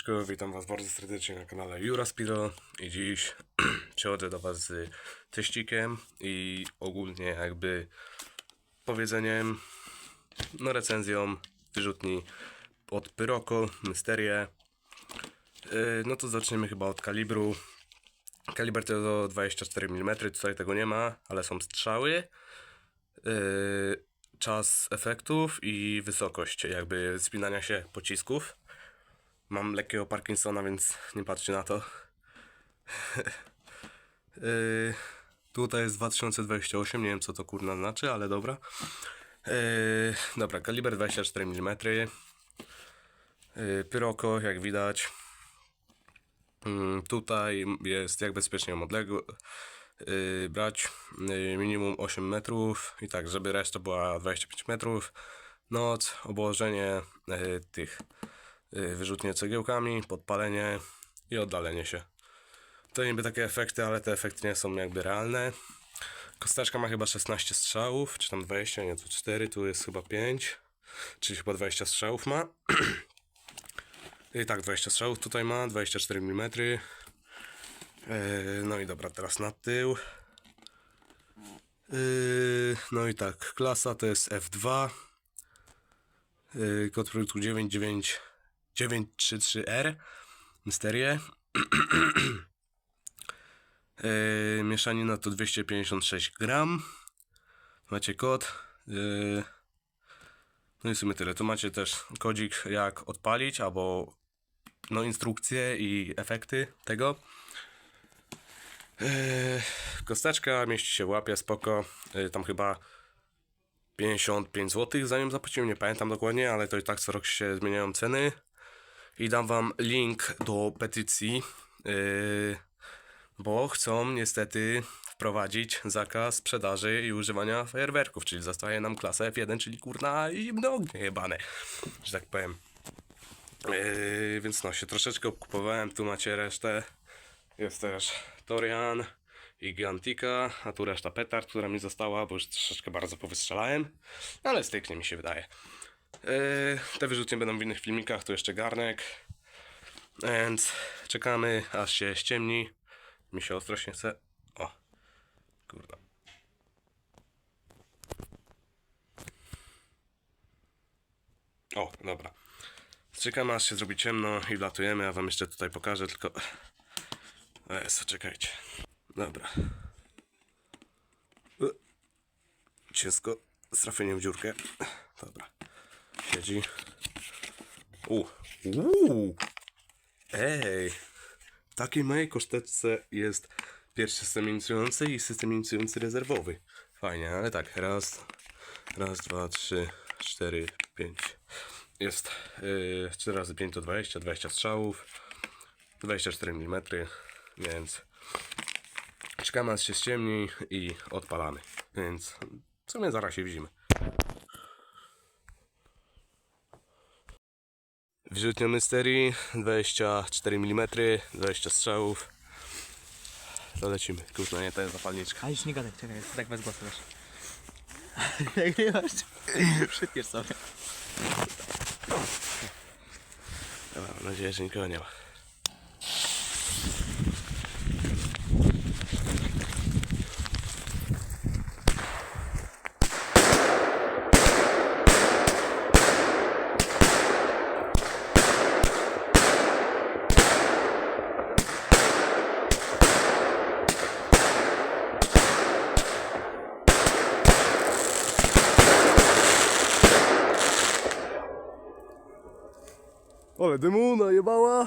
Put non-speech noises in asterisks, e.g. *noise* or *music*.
Siemaneczko, witam was bardzo serdecznie na kanale Juraspiro i dziś *clears throat* przychodzę do was z teścikiem i ogólnie jakby powiedzeniem, no recenzją wyrzutni od Pyroco, Mysterię. Yy, No to zaczniemy chyba od kalibru. Kaliber to 24 mm, tutaj tego nie ma, ale są strzały. Yy, czas efektów i wysokość jakby spinania się pocisków. Mam lekkiego Parkinsona, więc nie patrzcie na to. yy, *laughs* tutaj jest 2028, nie wiem co to kurna znaczy, ale dobra. Yy, dobra, kaliber 24 mm. Yy, Pyroco, jak widać. Mm, tutaj jest jak bezpiecznie odległo, yy, brać yy, minimum 8 metrów i tak, żeby reszta była 25 metrów. Noc, obłożenie yy, tych yy, wyrzutnie cegiełkami, podpalenie i oddalenie się. To niby takie efekty, ale te efekty nie są jakby realne. Kosteczka ma chyba 16 strzałów, czy tam 20, nie, tu 4, tu jest chyba 5, czyli chyba 20 strzałów ma. *clears throat* I tak, 20 strzałów tutaj ma, 24 mm. Yy, no i dobra, teraz na tył. Yy, no i tak, klasa to jest F2. Yy, kod produktu 99933R. Mysterię. yy, mieszanina to 256 gram. Macie kod. Yy, no i w sumie tyle. Tu macie też kodzik jak odpalić, albo no instrukcje i efekty tego. Yy, kosteczka mieści się w łapie, spoko. Yy, tam chyba 55 zł za nią zapłaciłem, nie pamiętam dokładnie, ale to i tak co rok się zmieniają ceny. I dam wam link do petycji, yy, bo chcą niestety wprowadzić zakaz sprzedaży i używania fajerwerków, czyli zostaje nam klasa F1, czyli kurna i ognie jebane, że tak powiem. Yy, więc no, się troszeczkę obkupowałem, tu macie resztę. Jest też Torian i Gigantika, a tu reszta petard, która mi została, bo już troszeczkę bardzo powystrzelałem, ale styknie mi się wydaje. Yy, te wyrzutnie będą w innych filmikach, tu jeszcze garnek, więc czekamy aż się ściemni. Mi się ostro się chce. O, kurwa. O, dobra. Czekamy aż się zrobi ciemno i wlatujemy, a wam jeszcze tutaj pokażę, tylko... Jezu, czekajcie. Dobra. Ciężko z trafieniem w dziurkę. Dobra. Siedzi. U. Uuu. Ej. W takiej małej koszteczce jest pierwszy system inicjujący i system inicjujący rezerwowy. Fajnie, ale tak, raz, raz, dwa, trzy, cztery, pięć. Jest yy, 4 razy 5 to 20, 20 strzałów, 24 mm, więc czekamy aż się ściemni i odpalamy. Więc w sumie zaraz się widzimy. Wyrzutnia Mystery 24 mm, 20 strzałów. To lecimy. Kurna, nie, to jest zapalniczka. A już nie gadaj, czekaj, tak bez głosu wiesz. *laughs* Nagrywasz? *laughs* Przypiesz sobie. Dobra, mam nadzieję, że nikogo nie ma. Ale dymu najebała.